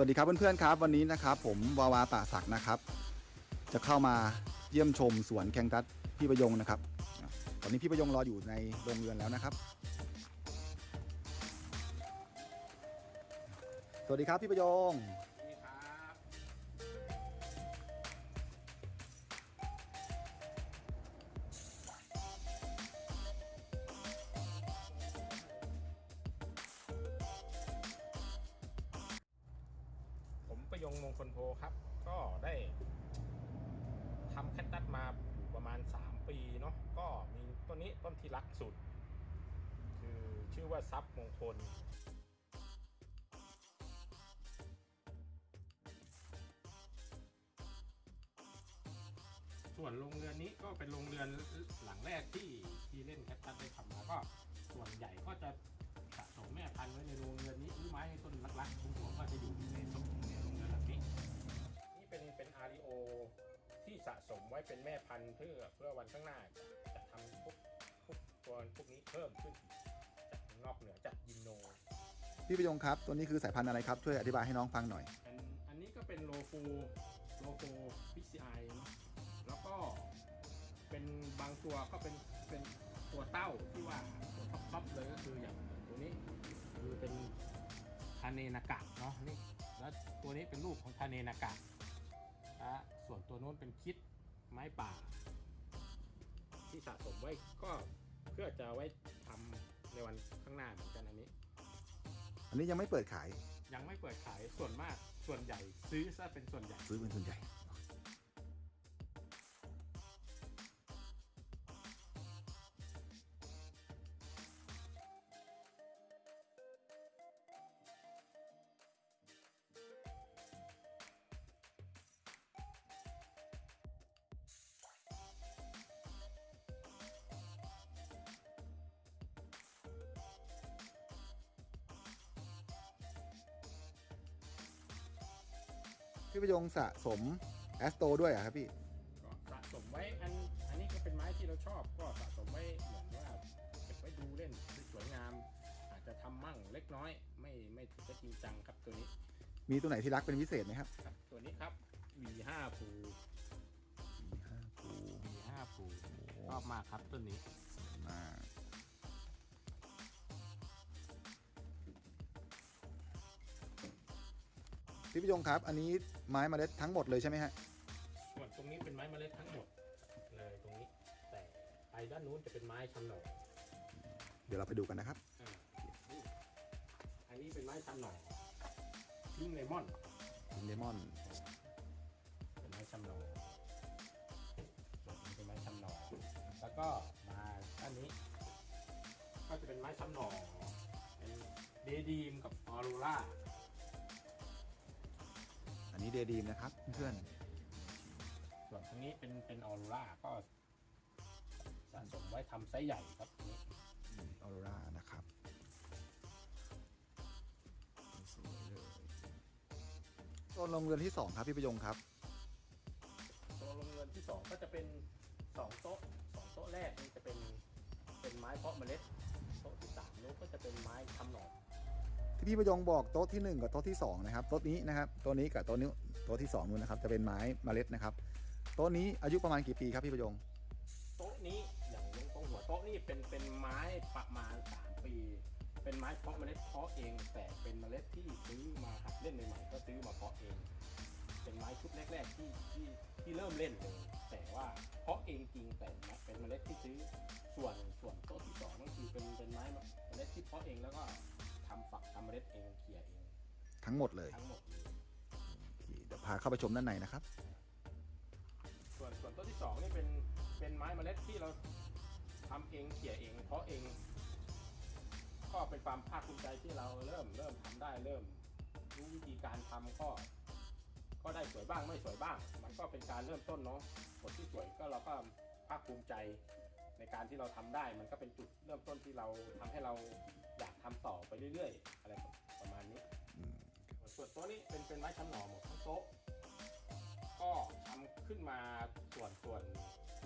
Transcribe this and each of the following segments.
สวัสดีครับเพื่อนๆครับ วันนี้นะครับ ผมวาวาป่าศักด์นะครับ จะเข้ามาเยี่ยมชมสวนแคงตัสพี่ประยงนะครับ ตอนนี้พี่ประยงรออยู่ในโรงเรือนแล้วนะครับ สวัสดีครับพี่ประยง งมงคลโพครับ ก็ได้ทำแคตตัสมาอยู่ประมาณ 3 ปีเนาะก็มีต้นนี้ต้นที่รักสุด คือชื่อว่าทรัพย์มงคลส่วนโรงเรือนนี้ก็เป็นโรงเรือนหลังแรกที่ที่เล่นแคตตัสได้ทำมาก็ส่วนใหญ่ก็จะสะสมแม่พันธุ์ไว้ในโรงเรือนนี้หรือไม้ต้นลักๆทุกหัวก็จะอยู่ในสมใน ที่สะสมไว้เป็นแม่พันธุ์เพื่อเพื่อวันข้างหน้าจะทำพวกพวกตัวพวกนี้เพิ่มขึ้นจากนอกเหนือจากยินโน พี่ประยงครับ ตัวนี้คือสายพันธุ์อะไรครับ ช่วยอธิบายให้น้องฟังหน่อย อันอันนี้ก็เป็นโลฟูโลฟูพิซีไอเนาะแล้วก็เป็นบางตัวก็เป็นเป็นตัวเต้าที่ว่าตัวท็อปท็อปเลยก็คืออย่างตัวนี้คือเป็นทาเนนากะเนาะนี่แล้วตัวนี้เป็นลูกของทาเนนากะ ส่วนตัวโน้นเป็นคิดไม้ป่า ที่สะสมไว้ก็เพื่อจะไว้ทำในวันข้างหน้าเหมือนกันอันนี้ อันนี้ยังไม่เปิดขายยังไม่เปิดขายส่วนมากส่วนใหญ่ซื้อซะเป็นส่วนใหญ่ ซื้อเป็นส่วนใหญ่ พี่ประยงสะสมแอสโตด้วยเหรอะครับพี่ ก็สะสมไว้อันอันนี้ก็เป็นไม้ที่เราชอบก็สะสมไว้เหมือนว่าเก็บไว้ดูเล่นสวยงาม อาจจะทำมั่งเล็กน้อย ไม่ไม่ถึงจะจริงจังครับตัวนี้มีตัวไหนที่รักเป็นพิเศษไหมครับครับ ตัวนี้ครับ V5 ภูปู V5 ภูชอบมากครับต้นนี้ มา กพี่ประยงครับ อันนี้ไม้เมล็ดทั้งหมดเลยใช่ไหมฮะส่วนตรงนี้เป็นไม้เมล็ดทั้งหมดเลยตรงนี้ แต่ไปด้านนู้นจะเป็นไม้ชำหน่อเดี๋ยวเราไปดูกันนะครับอ่านี่อันนี้เป็นไม้ชำหน่อพิงเลมอน เลมอนเป็นไม้ชำหนอส่วนนี้เป็นไม้ชำหนอแล้วก็มาด้านนี้ ก็จะเป็นไม้ชำหนอเป็นเดดีมกับออโรราอั นนี้เดดีมนะครับ เพื่อนส่วนทางนี้เป็นเป็นออโรราก็สะสมไว้ทำไซส์ใหญ่ครับอันนี้ออโรรานะครับสวยเลยโซนโรงเรือนที่สองครับพี่ประยงครับ ตัวโรงเรือนที่สองก็จะเป็นสองโต๊ะสองโต๊ะแรกนี่จะเป็นเป็นไม้เพาะเมล็ดโต๊ะที่สามนู้นก็จะเป็นไม้ทำหนอที่ พี่ประยงบอกโต๊ะที่หนึ่งกับโต๊ะที่สองนะครับโต๊ะนี้นะครับโต๊ะนี้กับโต๊ะนี้โต๊ะที่สองนู้นนะครับจะเป็นไม้เมล็ดนะครับโต๊ะนี้อายุประมาณกี่ปีครับพี่ประยงโต๊ะนี้อย่างตรงหัวโต๊ะนี่เป็นเป็นไม้ประมาณสามปี เป็นไม้เพาะเมล็ดเพาะเอง แต่เป็นเมล็ดที่ซื้อมาหัดเล่นใหม่ๆก็ซื้อมาเพาะเอง เป็นไม้ชุดแรก ๆ ที่ที่ที่เริ่มเล่นเลยแต่ว่าเพาะเองจริงแต่เป็นเมล็ดที่ซื้อส่วนส่วนโต๊ะที่สองก็คือเป็นเป็นไม้เมล็ดที่เพาะเองแล้วก็ ทำฝักทำเมล็ดเองเขี่ยเองทั้งหมดเลยทั้งหมดเลยโอเคเดี๋ยวพาเข้าไปชมด้านในนะครับ ส่วนส่วนต้นที่สองนี่เป็นเป็นไม้เมล็ดที่เราทำเองเขี่ยเอง เพาะเอง ก็เป็นความภาคภูมิใจที่เราเริ่มเริ่มทำได้เริ่ม รู้วิธีการทำก็ ก็ได้สวยบ้างไม่สวยบ้าง มันก็เป็นการเริ่มต้นเนาะผลที่สวยก็เราก็ภาคภูมิใจในการที่เราทำได้ มันก็เป็นจุดเริ่มต้นที่เราทำให้เรา อยากทำต่อไปเรื่อยๆ อะไรประมาณนี้อืมส่วนโต๊ะนี้เป็นเป็นไม้ชำหน่อหมดทั้งโต๊ะก็ทำขึ้นมาส่วนส่วน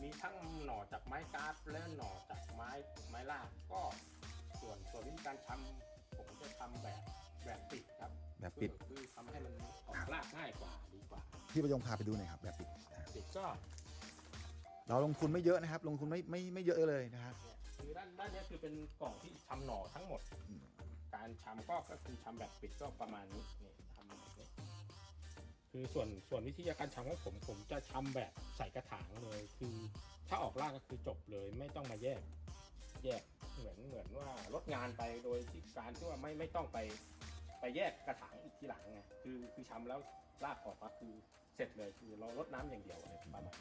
มีทั้งหน่อจากไม้กราฟและหน่อจากไม้ไม้ลากก็ส่วนส่วนวิธีการทำผมจะทำแบบแบบปิดครับ แบบปิดคือทำให้มันออกรากง่ายกว่าดีกว่าพี่ประยงพาไปดูหน่อยครับ แบบปิดอ่าปิดก็ เราลงทุนไม่เยอะนะครับ ลงทุนไม่ไม่ไม่เยอะเลยนะครับเนี่ย คือด้านด้านเนี้ยคือเป็นกล่องที่ชำหน่อทั้งหมดอืมการชำก็ก็คือชำแบบปิดก็ประมาณนี้นี่ทำแบบนี้คือส่วนส่วนวิธีการชำของผมผมจะชำแบบใส่กระถางเลย คือถ้าออกรากก็คือจบเลยไม่ต้องมาแยก แยกเหมือนเหมือนว่าลดงานไปโดยที่การที่ว่าไม่ไม่ต้องไปไปแยกกระถางอีกทีหลังไงคือคือชำแล้วรากออกมาคือเสร็จเลยคือเราลดน้ำอย่างเดียวอะไรประมาณนี้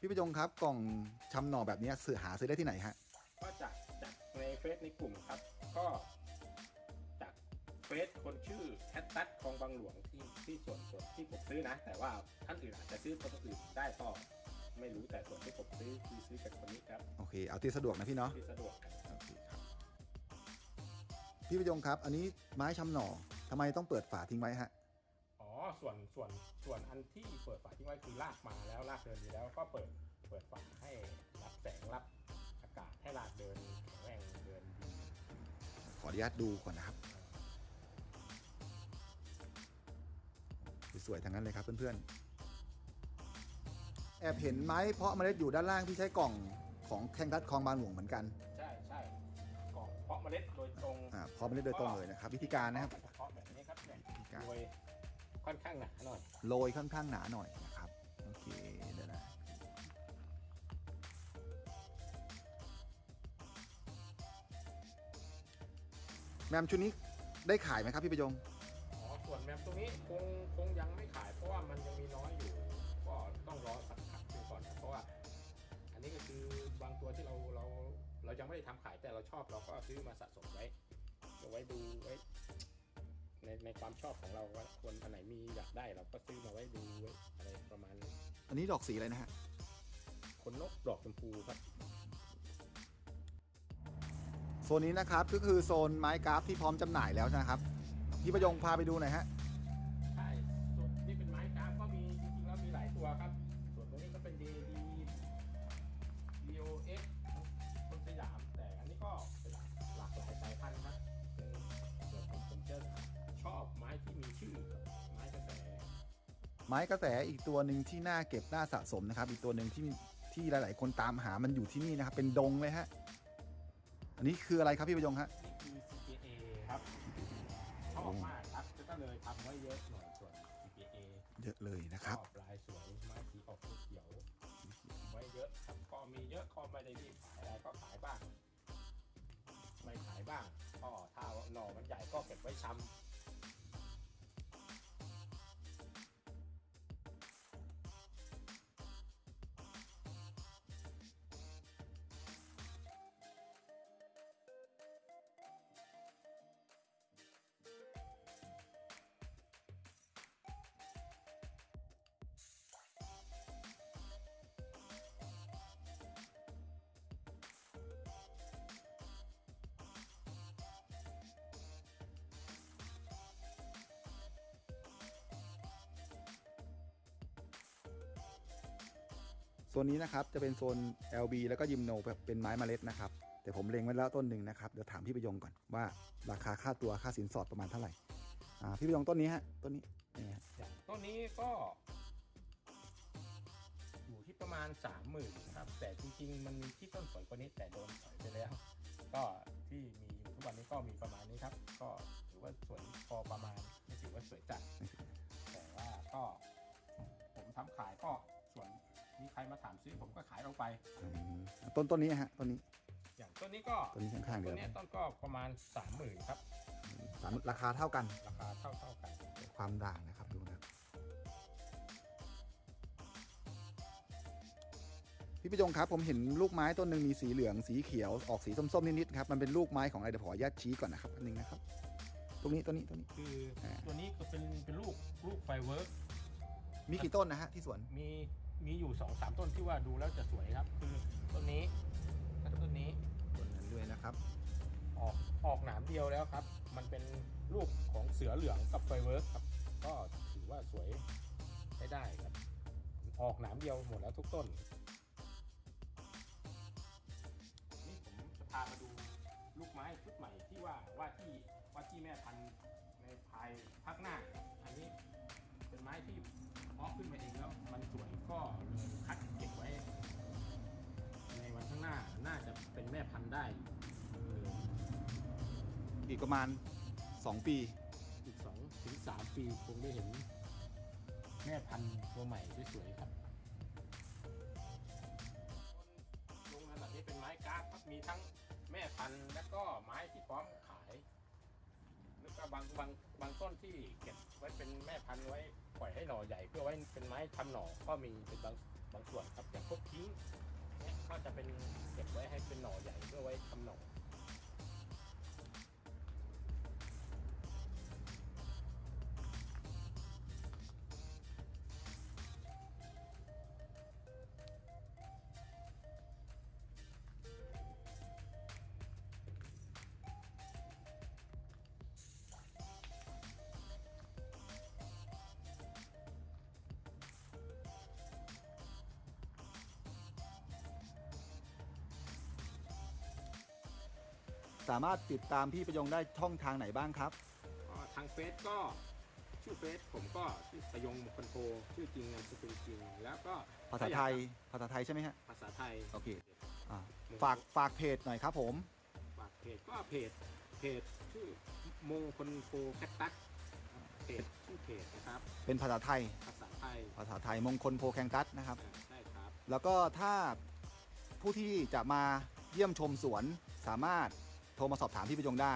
พี่ประยงครับกล่องชำหน่อแบบเนี้ยซื้อหาซื้อได้ที่ไหนฮะ ก็จากจากในเฟซในกลุ่มครับ ก็จากเฟซคนชื่อแคทตัสคลองบางหลวงที่ที่ส่วนส่วนที่ผมซื้อนะ แต่ว่าท่านอื่นอาจจะซื้อคนอื่นได้ก็ไม่รู้แต่ส่วนที่ผมซื้อคือซื้อจากคนนี้ครับโอเค เอาที่สะดวกนะพี่เนาะที่สะดวกกันโอเคครับ พี่ประยงครับ อันนี้ไม้ชำหน่อทำไมต้องเปิดฝาทิ้งไว้ฮะอ๋อส่วนส่วนส่วนอันที่เปิดฝาทิ้งไว้คือลากมาแล้วลากเดินดีแล้วก็เปิด ออนุญาตดูก่อนนะครับ สวยๆทั้งนั้นเลยครับเพื่อนๆ แอบเห็นไม้เพาะเมล็ดอยู่ด้านล่างที่ใช้กล่องของแข่งทัดคลองบางหลวงเหมือนกัน ใช่ใช่กล่องเพาะเมล็ดโดยตรงอ่าเพาะเมล็ดโดยตรงเลยนะครับ วิธีการนะครับเพาะแบบนี้ครับเนี่ยวิธีการโดยค่อนข้างหนาหน่อยโรยค่อนข้างหนาหน่อยนะครับโอเค แมมชุดนี้ได้ขายไหมครับพี่ประยงอ๋อส่วนแมปตรงนี้คงคงยังไม่ขายเพราะว่ามันยังมีน้อยอยู่ ก็ต้องรอสักพักหนึ่งก่อนนะเพราะว่า อันนี้ก็คือบางตัวที่เราเราเรายังไม่ได้ทำขายแต่เราชอบเราก็ซื้อมาสะสมไว้เอาไว้ดูไว้ในในความชอบของเราว่าคนอันไหนมีอยากได้เราก็ซื้อมาไว้ดูไว้อะไรประมาณนี้อันนี้ดอกสีอะไรนะฮะคนนกดอกชมพูครับโซนนี้นะครับก็คือโซนไม้กราฟที่พร้อมจำหน่ายแล้วนะครับ พี่ประยงพาไปดูหน่อยฮะใช่ส่วนนี่เป็นไม้กราฟก็มีจริงๆแล้วมีหลายตัวครับ ส่วนตัวนี้ก็เป็น DD DOX คนสยามแต่อันนี้ก็เป็นหลากหลายสายพันธุ์ครับคือส่วนผมผมจะชอบไม้ที่มีชื่อครับไม้กระแส ไม้กระแสอีกตัวหนึ่งที่น่าเก็บน่าสะสมนะครับ อีกตัวหนึ่งที่ที่หลาย ๆ คนตามหามันอยู่ที่นี่นะครับเป็นดงเลยฮะ อันนี้คืออะไรครับพี่ประยงฮะ นี่คือ CPA ครับชอบมากครับก็เลยทำไว้เยอะหน่อยส่วน CPA เยอะเลยนะครับชอบลายสวยไม้สีออกเขียวๆไว้เยอะครับก็มีเยอะก็ไม่ได้รีบขายอะไรก็ขายบ้าง ไม่ขายบ้างก็ถ้าหน่อมันใหญ่ก็เก็บไว้ชำ โซนนี้นะครับจะเป็นโซน LB แล้วก็ยิมโนแบบเป็นไม้เมล็ดนะครับ แต่ผมเล็งไว้แล้วต้นหนึ่งนะครับ เดี๋ยวถามพี่ประยงก่อนว่าราคาค่าตัวค่าสินสอดประมาณเท่าไหร่อ่าพี่ประยงต้นนี้ฮะต้นนี้นี่ฮะอย่างต้นนี้ก็ อยู่ที่ประมาณสามหมื่นครับ แต่จริงๆ มันมีที่ต้นสวยกว่านี้แต่โดนสอยไปแล้ว ก็ที่มีอยู่ทุกวันนี้ก็มีประมาณนี้ครับ ก็ถือว่าสวยพอประมาณไม่ถือว่าสวยจัดแต่ว่าก็ ผมทำขายก็ รมาถามซื้อผมก็ขายออกไปอืมต้นต้นนี้ฮะต้นนี้ อย่างต้นนี้ก็ต้นนี้ข้างๆเดีต้ยนวเนี้ยต้นก็ประมาณสามหมื่นครับสามราคาเท่ากัน ราคาเท่าเท่าๆกัน ความด่างนะครับดูนะครับพี่ประยงครับผมเห็นลูกไม้ต้นหนึ่งมีสีเหลืองสีเขียวออกสีส้มๆนิดๆครับมันเป็นลูกไม้ของอะไรเดี๋ยวขออนุญาตชี้ก่อนนะครับอันหนึงนะครับตรงนี้ตัวนี้ตัวนี้คือตัวนี้ก็เป็นเป็นลูกลูกไฟเวิร์กมีกี่ต้นนะฮะที่สวนมี มีอยู่สองสามต้นที่ว่าดูแล้วจะสวยครับ คือต้นนี้กับต้นนี้ต้นนั้นด้วยนะครับ ออกออกหนามเดียวแล้วครับ มันเป็นลูกของเสือเหลืองกับไฟเวิร์กครับ ก็ถือว่าสวยใช้ได้ครับ ออกหนามเดียวหมดแล้วทุกต้น นี่ผมจะพามาดูลูกไม้ชุดใหม่ที่ว่าว่าที่ว่าที่แม่พันธุ์ในพาายพักหน้า อันนี้เป็นไม้ที่ เพาะขึ้นมาเองแล้วมันสวยก็เลยคัดเก็บไว้ ในวันข้างหน้าน่าจะเป็นแม่พันธุ์ได้อีกประมาณ 2 ปี อีกสองถึงสามปีคงได้เห็น แม่พันธุ์ตัวใหม่สวยๆครับลงนั้นแบบนี้เป็นไม้กาฟครับมีทั้งแม่พันธุ์และก็ไม้ที่พร้อมขายแล้วก็บางบางบางต้นที่เก็บไว้เป็นแม่พันธุ์ไว้ ปล่อยให้หน่อใหญ่เพื่อไว้เป็นไม้ทำหน่อก็มีเป็นบางบางส่วนครับอย่างพวกทิ้งเนี่ยก็จะเป็นเก็บไว้ให้เป็นหน่อใหญ่เพื่อไว้ทำหน่อ สามารถติดตามพี่ประยงได้ช่องทางไหนบ้างครับ ก็ทางเฟซก็ชื่อเฟซผมก็ชื่อประยงมงคลโทชื่อจริงนามสกุลจริง แล้วก็ภาษาไทยภาษาไทยใช่ไหมฮะภาษาไทยโอเคอ่าฝากฝากเพจหน่อยครับผมฝากเพจก็เพจเพจชื่อมงคลโทแคคตัสเพจชื่อเพจนะครับเป็นภาษาไทยภาษาไทยภาษาไทยมงคลโพแคงกัสนะครับอ่าใช่ครับแล้วก็ถ้าผู้ที่จะมาเยี่ยมชมสวนสามารถโทรมาสอบถามพี่ประยงได้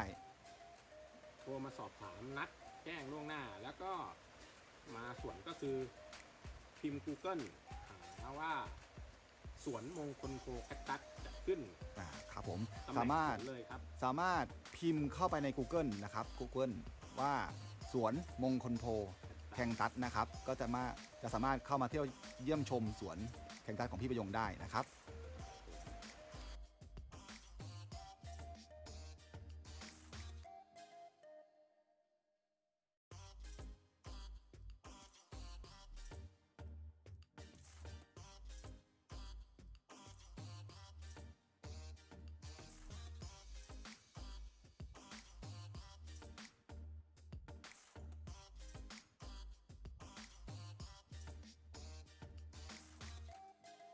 โทรมาสอบถามนัดแจ้งล่วงหน้า แล้วก็มาสวนก็คือพิมพ์ Google หาว่าสวนมงคลโทแคคตัสจะขึ้นอ่าครับผมตำแหน่สางมารถสวนเลยครับ สามารถพิมพ์เข้าไปใน Google นะครับ Google ว่าสวนมงคลโพแคงตัสนะครับ ก็จะมาจะสามารถเข้ามาเที่ยวเยี่ยมชมสวนแคงตัสของพี่ประยงได้นะครับ